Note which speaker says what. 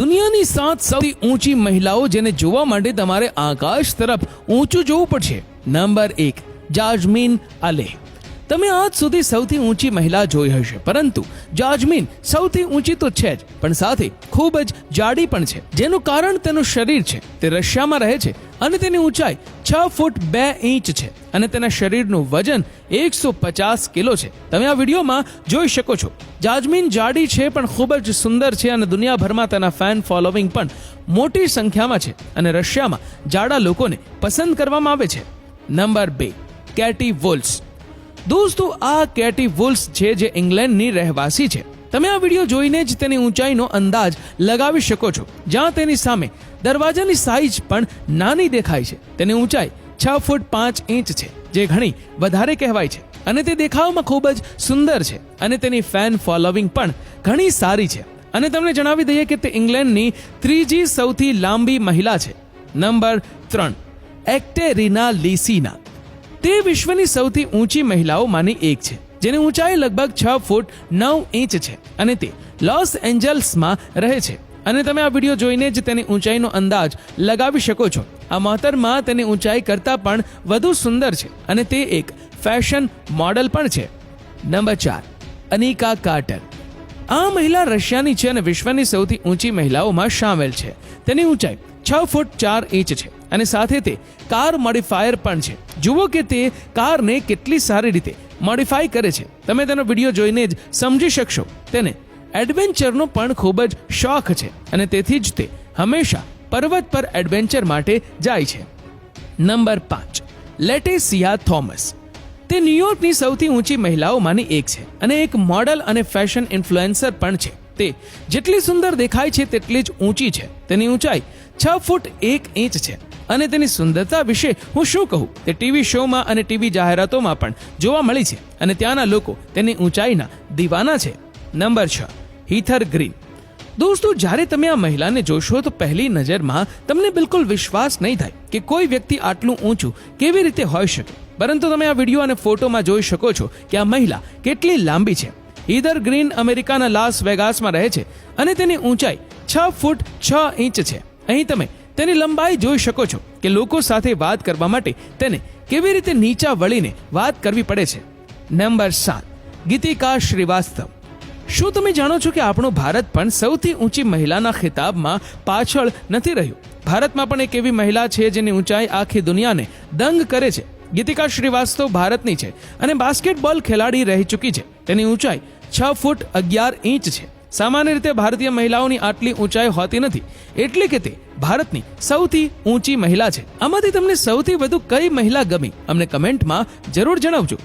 Speaker 1: દુનિયાની સાત સૌથી ઊંચી મહિલાઓ જેને જોવા માટે તમારે આકાશ તરફ ઊંચું જોવું પડશે. નંબર એક જાજમીન અલે. તમે આજ સુધી સૌથી ઊંચી મહિલા જોઈ હશે. પરંતુ જાજમીન સૌથી ઊંચી તો છે જ, પણ સાથે ખૂબ જ જાડી પણ છે. જેનું કારણ તેનું શરીર છે. તે રશિયામાં રહે છે અને તેની ઊંચાઈ છ ફૂટ બે ઇંચ છે અને તેના શરીરનું વજન એકસો પચાસ કિલો છે. તમે આ વિડીયોમાં જોઈ શકો છો. જાજમીન જાડી છે, પણ ખૂબ જ સુંદર છે અને દુનિયાભરમાં તેના ફેન ફોલોવિંગ પણ મોટી સંખ્યામાં છે અને રશિયામાં જાડા લોકોને પસંદ કરવામાં આવે છે. નંબર બે, કેટી વોલ્સ. દોસ્તો, આ કેટી વુલ્સ છે જે ઇંગ્લેન્ડની રહેવાસી છે. તમે આ વીડિયો જોઈને જ તેની ઊંચાઈનો અંદાજ લગાવી શકો છો, જ્યાં તેની સામે દરવાજાની સાઈઝ પણ નાની દેખાય છે. તેની ઊંચાઈ છ ફૂટ પાંચ ઇંચ છે, જે ઘણી વધારે કહેવાય છે. અને તે દેખાવમાં ખૂબ જ સુંદર છે અને તેની ફેન ફોલોવિંગ પણ ઘણી સારી છે. અને તમને જણાવી દઈએ કે તે ઇંગ્લેન્ડની ત્રીજી સૌથી લાંબી મહિલા છે, નંબર ત્રણ, એક્ટેરિના લીસીના. તે વિશ્વની સૌથી ઊંચી મહિલાઓમાંની એક છે, જેની ઊંચાઈ લગભગ છ ફૂટ નવ ઇંચ છે અને તે લોસ એન્જલ્સમાં રહે છે. અને તમે આ વીડિયો જોઈને જ તેની ઊંચાઈનો અંદાજ લગાવી શકો છો. આ મહતરમાં તેની ઊંચાઈ કરતાં પણ વધુ સુંદર છે અને તે એક ફેશન મોડલ પણ છે. નંબર ચાર, અનિકા કાર્ટર. આ મહિલા રશિયાની છે અને વિશ્વની સૌથી ઊંચી મહિલાઓમાં સામેલ છે. તેની ઊંચાઈ છ ફૂટ ચાર ઇંચ છે અને સાથે તે કાર મોડિફાયર પણ છે. જુઓ કે તે કારને કેટલી સારી રીતે મોડિફાઈ કરે છે. તમે તેનો વીડિયો જોઈને જ સમજી શકશો. તેને એડવેન્ચરનો પણ ખૂબ જ શોખ છે અને તેથી જ તે હંમેશા પર્વત પર એડવેન્ચર માટે જાય છે. નંબર પાંચ, લેટેસિયા થોમસ. તે ન્યુયોર્કની સૌથી ઊંચી મહિલાઓમાંની એક છે અને એક મોડલ અને ફેશન ઇન્ફ્લુએન્સર પણ છે. તે જેટલી સુંદર દેખાય છે તેટલી જ ઊંચી છે. તેની ઊંચાઈ છ ફૂટ એક ઇંચ છે અને તેની સુંદરતા વિશે હું શું કહું? તે ટીવી શોમાં અને ટીવી જાહેરાતોમાં પણ જોવા મળી છે અને ત્યાંના લોકો તેની ઊંચાઈના દીવાના છે. નંબર છ, હીથર ગ્રીન. દોસ્તો, જ્યારે તમે આ મહિલાને જોશો, તો પહેલી નજરમાં તમને બિલકુલ વિશ્વાસ નહીં થાય કે કોઈ વ્યક્તિ આટલું ઊંચું કેવી રીતે હોઈ શકે. પરંતુ તમે આ વીડિયો અને ફોટોમાં જોઈ શકો છો કે આ મહિલા કેટલી લાંબી છે. ઈધર ગ્રીન અમેરિકાના લાસ વેગાસમાં રહે છે અને તેની ઊંચાઈ છ ફૂટ છ ઇંચ છે. અહીં તમે તેની લંબાઈ જોઈ શકો છો કે લોકો સાથે વાત કરવા માટે તેને કેવી રીતે નીચા વળીને વાત કરવી પડે છે. નંબર સાત. ગીતિકા શ્રીવાસ્તવ. શું તમે જાણો છો કે આપણું ભારત પણ સૌથી ઊંચી મહિલાના ખિતાબમાં પાછળ નથી રહ્યું? ભારતમાં પણ એક એવી મહિલા છે જેની ઊંચાઈ આખી દુનિયાને દંગ કરે છે. ગીતિકા શ્રીવાસ્તવ ભારતની છે અને બાસ્કેટબોલ ખેલાડી રહી ચૂકી છે. તેની ઊંચાઈ છ ફૂટ અગિયાર ઇંચ છે. સામાન્ય રીતે ભારતીય મહિલાઓની આટલી ઊંચાઈ હોતી નથી. એટલે કે તે ભારતની સૌથી ઊંચી મહિલા છે. આમાંથી તમને સૌથી વધુ કઈ મહિલા ગમી? અમને કમેન્ટમાં જરૂર જણાવજો.